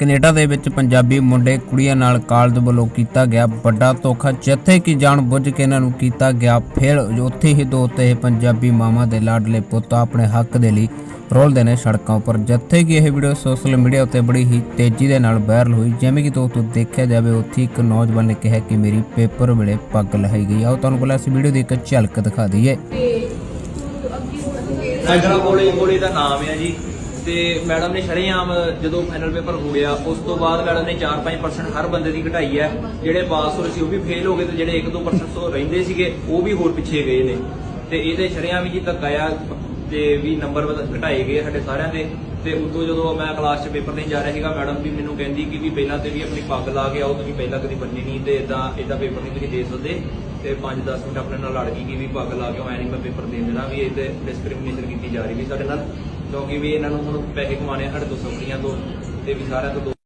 Canada ਦੇ ਵਿੱਚ ਪੰਜਾਬੀ ਮੁੰਡੇ ਕੁੜੀਆਂ ਨਾਲ ਕਾਲਜ ਵੱਲੋਂ ਕੀਤਾ ਗਿਆ ਵੱਡਾ ਧੋਖਾ, ਜਿੱਥੇ ਕਿ ਜਾਣ ਬੁੱਝ ਕੇ ਇਹਨਾਂ ਨੂੰ ਕੀਤਾ ਗਿਆ ਫੇਲ। ਉੱਥੇ ਹੀ ਦੋ ਤੇ ਪੰਜਾਬੀ ਮਾਮਾ ਦੇ ਲਾਡਲੇ ਪੁੱਤ ਆਪਣੇ ਹੱਕ ਦੇ ਲਈ ਰੋਲਦੇ ਨੇ ਸੜਕਾਂ ਉੱਪਰ, ਜਿੱਥੇ ਕਿ ਇਹ ਵੀਡੀਓ ਸੋਸ਼ਲ ਮੀਡੀਆ ਉੱਤੇ ਬੜੀ ਹੀ ਤੇਜ਼ੀ ਦੇ ਨਾਲ ਵਾਇਰਲ ਹੋਈ, ਜਿਵੇਂ ਕਿ ਦੋਸਤੋ ਦੇਖਿਆ ਜਾਵੇ, ਉੱਥੇ ਇੱਕ ਨੌਜਵਾਨ ਨੇ ਕਿਹਾ ਕਿ ਮੇਰੀ ਪੇਪਰ ਵੇਲੇ ਪੱਗ ਲਹਾਈ ਗਈ। ਆਓ ਤੁਹਾਨੂੰ ਪਹਿਲਾਂ ਇਸ ਵੀਡੀਓ ਦੀ ਇੱਕ ਝਲਕ ਦਿਖਾ ਦਈਏ। ਨਗਰਾ ਕੋਲੇ ਕੋਲੇ ਦਾ ਨਾਮ ਹੈ ਜੀ ਤੇ ਮੈਡਮ ਨੇ ਸ਼ਰੇਆਮ ਜਦੋਂ ਫਾਈਨਲ ਪੇਪਰ ਹੋ ਗਿਆ, ਉਸ ਤੋਂ ਬਾਅਦ ਮੈਡਮ ਨੇ 4-5% ਹਰ ਬੰਦੇ ਦੀ ਘਟਾਈ ਹੈ। ਜਿਹੜੇ ਪਾਸ ਹੋ ਰਹੇ ਸੀ, ਉਹ ਵੀ ਫੇਲ ਹੋ ਗਏ ਤੇ ਜਿਹੜੇ 1-2% ਤੋਂ ਰਹਿੰਦੇ ਸੀਗੇ, ਉਹ ਵੀ ਹੋਰ ਪਿੱਛੇ ਗਏ ਨੇ। ਤੇ ਇਹਦੇ ਸ਼ਰੇਆਮ ਜੀ ਧੱਕਾ ਆ ਤੇ ਵੀ ਨੰਬਰ ਘਟਾਏ ਗਏ ਸਾਡੇ ਸਾਰਿਆਂ ਦੇ। ਤੇ ਉਦੋਂ ਜਦੋਂ ਮੈਂ ਕਲਾਸ 'ਚ ਪੇਪਰ ਦੇਣ ਜਾ ਰਿਹਾ ਸੀਗਾ, ਮੈਡਮ ਵੀ ਮੈਨੂੰ ਕਹਿੰਦੀ ਕਿ ਵੀ ਪਹਿਲਾਂ ਤੇ ਵੀ ਆਪਣੀ ਪੱਗ ਲਾ ਕੇ ਆਓ, ਤੁਸੀਂ ਪਹਿਲਾਂ ਕਦੀ ਬੰਨੀ ਨਹੀਂ ਤੇ ਇਦਾਂ ਇਦਾਂ ਪੇਪਰ ਨਹੀਂ ਤੁਸੀਂ ਦੇ ਸਕਦੇ। ਤੇ 5-10 ਮਿੰਟ ਆਪਣੇ ਨਾਲ ਲੜ ਗਈ ਕਿ ਵੀ ਪੱਗ ਲਾ ਕੇ ਆਇਆ ਨਹੀਂ ਮੈਂ ਪੇਪਰ ਦੇ ਦੇਣਾ ਵੀ ਇਹ ਤੇ ਡਿਸਕ੍ਰਿਮੀਨੇਸ਼ਨ ਕੀਤੀ ਜਾ ਰਹੀ ਵੀ ਸਾਡੇ ਨਾਲ। ਕਿਉਂਕਿ ਵੀ ਇਹਨਾਂ ਨੂੰ ਹੁਣ ਪੈਸੇ ਕਮਾਣੇ ਆ ਸਾਡੇ ਤੋਂ ਸੌਕਰੀਆਂ ਤੋਂ ਤੇ ਵੀ ਸਾਰਿਆਂ ਤੋਂ ਦੋ